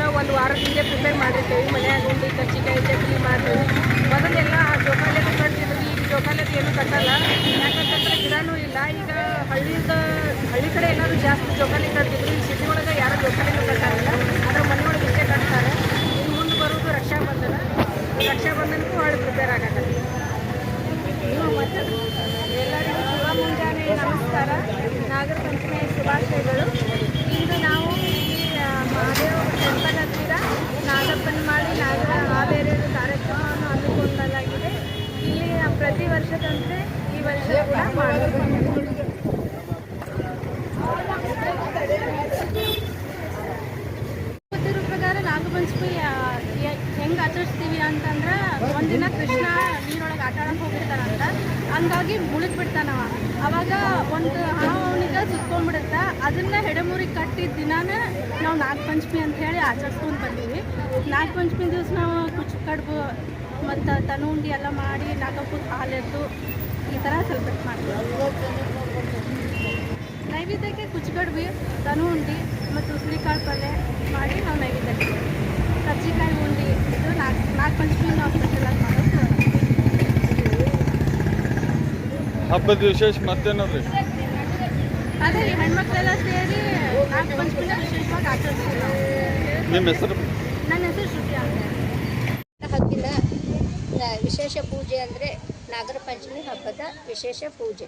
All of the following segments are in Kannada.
ಇದನ್ನು ಒಂದು ವಾರದಿಂದ ಪ್ರಿಪೇರ್ ಮಾಡಿರ್ತೇವೆ. ಮನೆಯಾಗ ಉಂಡಿ ಕಚ್ಚಿಕಾಯಿ ಚಟ್ನಿ ಮಾಡ್ತೇವೆ ಮೊದಲೆಲ್ಲ ಆ ಜೋಕಾಲೆ ಕಟ್ತಿದ್ರು ಈಗ ಜೋಕಾಲೆ ಏನು ಕಟ್ಟಲ್ಲ. ಯಾಕಂತಂದ್ರೆ ಗಿಡನೂ ಇಲ್ಲ. ಈಗ ಹಳ್ಳಿದ ಹಳ್ಳಿ ಕಡೆ ಏನಾದ್ರು ಜಾಸ್ತಿ ಜೋಕಾಲಿ ಕಟ್ತಿದ್ರು. ಈ ಸಿಟಿ ಒಳಗೆ ಯಾರು ಜೋಕಾಲಿನೂ ಅದನ್ನ ಹೆಡೆಮೂರಿಗೆ ಕಟ್ಟಿದ ದಿನಾನೇ ನಾವು ನಾಗಪಂಚಮಿ ಅಂತ ಹೇಳಿ ಆಚರಿಸ್ಕೊಂಡು ಬಂದೀವಿ. ನಾಗಪಂಚಮಿ ದಿವಸ ನಾವು ಕುಚ್ಚು ಕಡುಬು ಮತ್ತು ತನುಂಡಿ ಎಲ್ಲ ಮಾಡಿ ನಾಗಪ್ಪದ ಹಾಲೆದ್ದು ಈ ಥರ ಸೆಲೆಬ್ರೇಟ್ ಮಾಡ್ತೀವಿ. ನೈವೇದ್ಯಕ್ಕೆ ಕುಚ್ಚುಗಡ್ಬಿ ತನು ಉಂಡಿ ಮತ್ತು ಕಾಳು ಪಲ್ಯ ಮಾಡಿ ನಾವು ನೈವೇದ್ಯಕ್ಕೆ ಕಜ್ಜಿಕಾಯಿ ಉಂಡಿ ಇದು ನಾಲ್ಕು ನಾಲ್ಕು ಪಂಚಮಿ ನಾವು ಸ್ಪೆಷಲಾಗಿ ಮಾಡೋದು. ಹಬ್ಬದ ವಿಶೇಷ ಮತ್ತೇನದ್ರಿ? ಅದೇ ರೀ ಹೆಣ್ಮಕ್ಳೆಲ್ಲ ಸೇರಿ ನಾಲ್ಕು ಪಂಚಮಿನ ವಿಶೇಷವಾಗಿ ಆಚರಿಸ್ತೀವಿ ನಾವು ನಿಮ್ಮ ಹೆಸರು? ನನ್ನ ಹೆಸರು ಶ್ರುತಿ ಅಂತ. ಹಬ್ಬಿನ ನ- ವಿಶೇಷ ಪೂಜೆ ಅಂದರೆ ನಾಗರ ಪಂಚಮಿ ಹಬ್ಬದ ವಿಶೇಷ ಪೂಜೆ.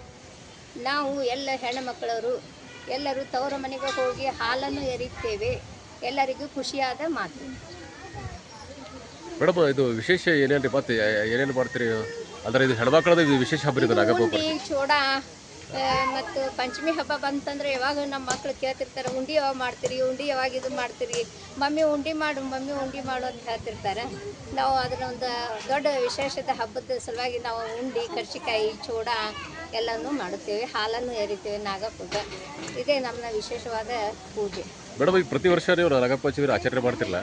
ನಾವು ಎಲ್ಲ ಹೆಣ್ಣುಮಕ್ಕಳವರು ಎಲ್ಲರೂ ತವರ ಮನೆಗೆ ಹೋಗಿ ಹಾಲನ್ನು ಎರಿತೇವೆ. ಎಲ್ಲರಿಗೂ ಖುಷಿಯಾದ ಮಾತು. ಮೇಡಮ್ ಇದು ವಿಶೇಷ ಏನೇನು ಮತ್ತೆ ಏನೇನು ಮಾಡ್ತೀರಿ? ಅದರ ಇದು ಹೆಣ್ಮಕ್ಳದ್ದು ಇದು ವಿಶೇಷ ಹಬ್ಬ ಇದು ನಾಗಪ್ಪ ಚೋಡ ಆ, ಮತ್ತು ಪಂಚಮಿ ಹಬ್ಬ ಬಂತಂದ್ರೆ ಯಾವಾಗ ನಮ್ಮ ಮಕ್ಳು ಕೇಳ್ತಿರ್ತಾರೆ, ಉಂಡಿ ಯಾವಾಗ ಮಾಡ್ತೀರಿ, ಉಂಡಿ ಯಾವಾಗ ಇದು ಮಾಡ್ತೀರಿ? ಮಮ್ಮಿ ಉಂಡಿ ಮಾಡು, ಮಮ್ಮಿ ಉಂಡಿ ಮಾಡು ಅಂತ ಹೇಳ್ತಿರ್ತಾರೆ. ನಾವು ಅದನ್ನ ಒಂದು ದೊಡ್ಡ ವಿಶೇಷದ ಹಬ್ಬದ ಸಲುವಾಗಿ ನಾವು ಉಂಡಿ, ಕರ್ಚಿಕಾಯಿ, ಚೋಡ ಎಲ್ಲನೂ ಮಾಡುತ್ತೇವೆ. ಹಾಲನ್ನು ಎರಿತೇವೆ ನಾಗಪೂಜೆ ಇದೇ ನಮ್ಮ ವಿಶೇಷವಾದ ಪೂಜೆ. ಮೇಡಮ್ ಈಗ ಪ್ರತಿ ವರ್ಷ ನೀವು ಪಂಚಮಿ ಆಚರಣೆ ಮಾಡ್ತಿರಲ್ಲ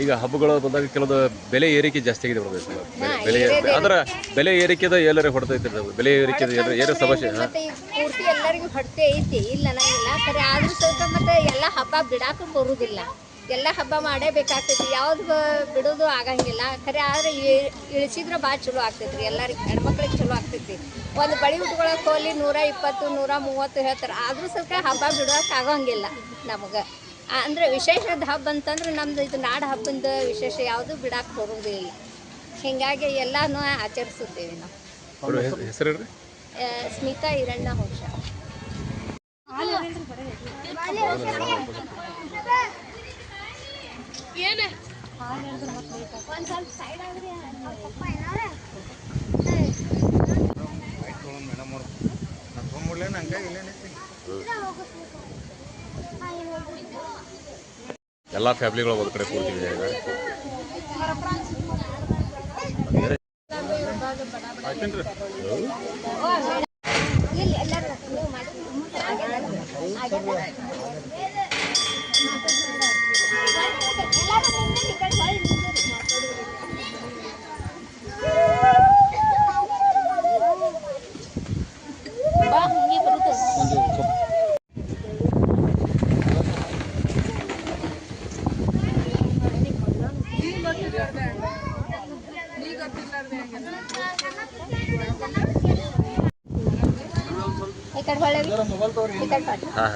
ಈಗ ಹಬ್ಬಗಳು ಬಂದಾಗ ಕೆಲವೊಂದು ಬೆಲೆ ಏರಿಕೆ ಜಾಸ್ತಿ ಆಗಿದೆ ಮೇಡಮ್. ಬೆಲೆ- ಅದರ ಬೆಲೆ ಏರಿಕೆದ ಎಲ್ಲರೂ ಹೊಡೆತೈತಿ ಬೆಲೆ ಏರಿಕೆ ಏನೋ ಸಮಸ್ಯೆ ಮತ್ತೆ ಈಗ ಪೂರ್ತಿ ಎಲ್ಲರಿಗೂ ಹೊಟ್ಟೆ ಐತಿ. ಇಲ್ಲ ಖರೆ ಆದ್ರೂ ಸ್ವಲ್ಪ ಮತ್ತೆ ಎಲ್ಲ ಹಬ್ಬ ಬಿಡಾಕ ಬರುದಿಲ್ಲ. ಎಲ್ಲ ಹಬ್ಬ ಮಾಡೇಬೇಕಾಗ್ತೈತಿ ಯಾವ್ದು ಬ- ಬಿಡೋದು ಆಗಂಗಿಲ್ಲ. ಖರೆ ಆದ್ರೆ ಇ- ಇಳಿಸಿದ್ರೆ ಭಾಳ ಚಲೋ ಆಗ್ತೈತಿ ರೀ ಎಲ್ಲರಿಗೆ ಹೆಣ್ಮಕ್ಳಿಗೆ ಚಲೋ ಆಗ್ತೈತಿ. ಒಂದು ಬಳಿ ಉಟ್ಕೊಳಕ್ಕೆ ಹೋಗ್ಲಿ ನೂರ ಇಪ್ಪತ್ತು ನೂರ ಮೂವತ್ತು ಹೇಳ್ತಾರೆ. ಆದ್ರೂ ಸ್ವಲ್ಪ ಹಬ್ಬ ಬಿಡೋಕೆ ಆಗಂಗಿಲ್ಲ ನಮಗೆ. ಅಂದರೆ ವಿಶೇಷದ ಹಬ್ಬ ಅಂತಂದ್ರೆ ನಮ್ಮದು ಇದು ನಾಡ ಹಬ್ಬದ ವಿಶೇಷ ಯಾವುದು ಬಿಡಕ್ಕೆ ಹೋಗೋದಿಲ್ಲ. ಹೀಗಾಗಿ ಎಲ್ಲನೂ ಆಚರಿಸುತ್ತೇವೆ ನಾವು. ಸ್ಮಿತಾ ಈರಣ್ಣ ಹೋಶ ಮೇಡಮ್ ಎಲ್ಲ ಫ್ಯಾಮಿಲಿಗಳು ಒಂದು ಕಡೆ ಕೂರ್ತೀವಿ ಬಾ ಕಡೆ ಹೊಳ್ಳಿ ಈ ಕಡೆ ಹೊಳ್ಳಿ ಹಾಂ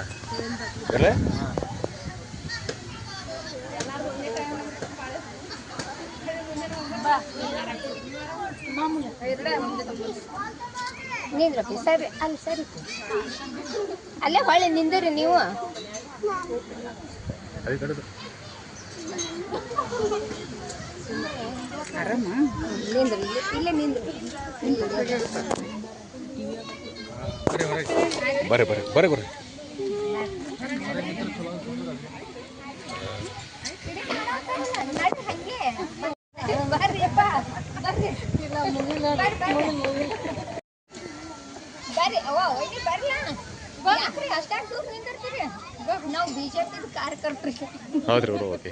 ನಿಂದ್ರಪ್ಪಿ ಸರಿ ಅಲ್ಲಿ ಸರಿ. ಅಲ್ಲೇ ಹೊಳೆ ನಿಂದ್ರಿ ನೀವು. ನಿಂದ್ರಿ ಇಲ್ಲಿ- ಇಲ್ಲೇ ನಿಂದ್ರಿ. ಬರ್ರಿ ಬರ್ರಿ. ಬರ್ರಿ ಬರ್ರಿ. ಹೌದ್ರಿ ಹಂಗೆ.